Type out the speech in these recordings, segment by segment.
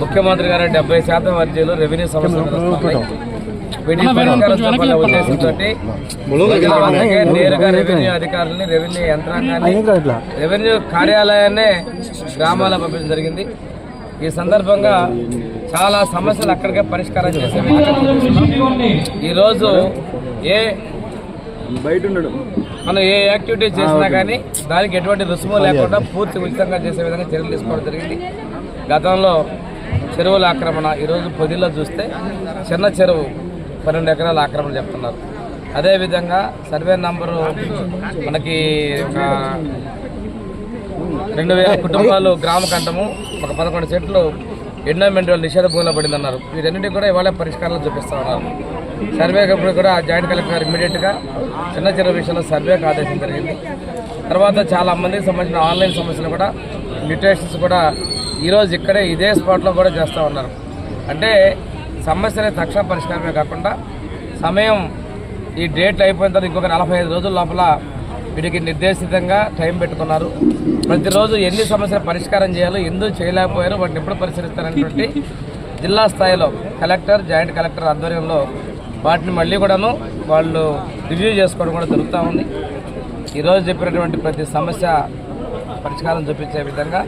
ముఖ్యమంత్రి గారి డెబ్బై శాతం అర్జీలు రెవెన్యూ సమస్యలు వస్తున్నాయి. వీటి పరిష్కారం చెప్పాలనే ఉద్దేశంతో ప్రజల వద్దకే నేరుగా రెవెన్యూ అధికారులని రెవెన్యూ యంత్రాంగాన్ని రెవెన్యూ కార్యాలయాన్నే గ్రామాల పంపించడం జరిగింది. ఈ సందర్భంగా చాలా సమస్యలు అక్కడికే పరిష్కారం చేసే. ఈరోజు ఏ మనం ఏ యాక్టివిటీ చేసినా కానీ దానికి ఎటువంటి రుసుము లేకుండా పూర్తి ఉచితంగా చేసే విధంగా చర్యలు తీసుకోవడం జరిగింది. గతంలో చెరువుల ఆక్రమణ ఈరోజు పొదిలో చూస్తే చిన్న చెరువు పన్నెండు ఎకరాల ఆక్రమణ చెప్తున్నారు. అదేవిధంగా సర్వే నంబరు మనకి ఒక రెండు వేల కుటుంబాలు గ్రామ కంఠము ఒక పదకొండు చెట్లు ఎండోమెంట్ నిషేధ భూమిలో పడిందన్నారు. వీటన్నిటి కూడా ఇవాళ పరిష్కారాలు చూపిస్తా ఉన్నారు. సర్వే అప్పుడు కూడా జాయింట్ కలెక్టర్ గారు ఇమీడియట్గా చిన్న చెరువు విషయంలో సర్వేకి ఆదేశం జరిగింది. తర్వాత చాలా మందికి సంబంధించిన ఆన్లైన్ సమస్యలు కూడా మ్యూటేషన్స్ కూడా ఈరోజు ఇక్కడే ఇదే స్పాట్లో కూడా చేస్తూ ఉన్నారు. అంటే సమస్యని తక్షణ పరిష్కారమే కాకుండా సమయం ఈ డేట్లు అయిపోయిన తర్వాత ఇంకొక నలభై ఐదు రోజుల లోపల వీటికి నిర్దేశితంగా టైం పెట్టుకున్నారు. ప్రతిరోజు ఎన్ని సమస్యలు పరిష్కారం చేయాలో ఎందుకు చేయలేకపోయారు వాటిని ఎప్పుడు పరిశీలిస్తారనేటువంటి జిల్లా స్థాయిలో కలెక్టర్ జాయింట్ కలెక్టర్ ఆధ్వర్యంలో వాటిని మళ్ళీ కూడాను వాళ్ళు రివ్యూ చేసుకోవడం కూడా జరుగుతూ ఉంది. ఈరోజు చెప్పినటువంటి ప్రతి సమస్య పరిష్కారం చూపించే విధంగా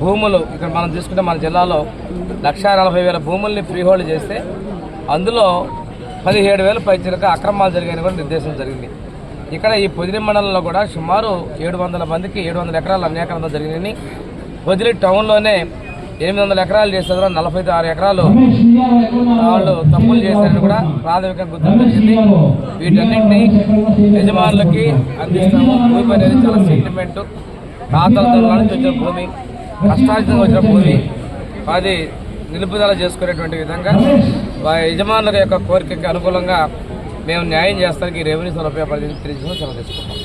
భూములు ఇక్కడ మనం తీసుకుంటే మన జిల్లాలో లక్షా నలభై వేల భూముల్ని ఫ్రీహోల్డ్ చేస్తే అందులో పదిహేడు వేల పైచిలక అక్రమాలు జరిగాయని కూడా నిర్దేశం జరిగింది. ఇక్కడ ఈ పొదిలి మండలంలో కూడా సుమారు ఏడు వందల మందికి ఏడు వందల ఎకరాల అన్యాకరంతో జరిగిందని పొదిలి టౌన్లోనే ఎనిమిది వందల ఎకరాలు చేసేందులో నలభై ఆరు ఎకరాలు వాళ్ళు తప్పులు చేశారని కూడా ప్రాథమికంగా గుర్తింపు జరిగింది వీటన్నింటినీ యజమానులకి అందిస్తాము. భూమి అనేది చాలా సెంటిమెంట్ తాతల నుంచి వచ్చిన భూమి. కష్టార్జితంగా వచ్చిన భూమి అది నిలుపుదల చేసుకునేటువంటి విధంగా వారి యజమానుల యొక్క కోరికకి అనుకూలంగా మేము న్యాయం చేస్తానికి రెవెన్యూ సౌలభ్య పరిధి తెలిసి సెలవు తీసుకుంటాం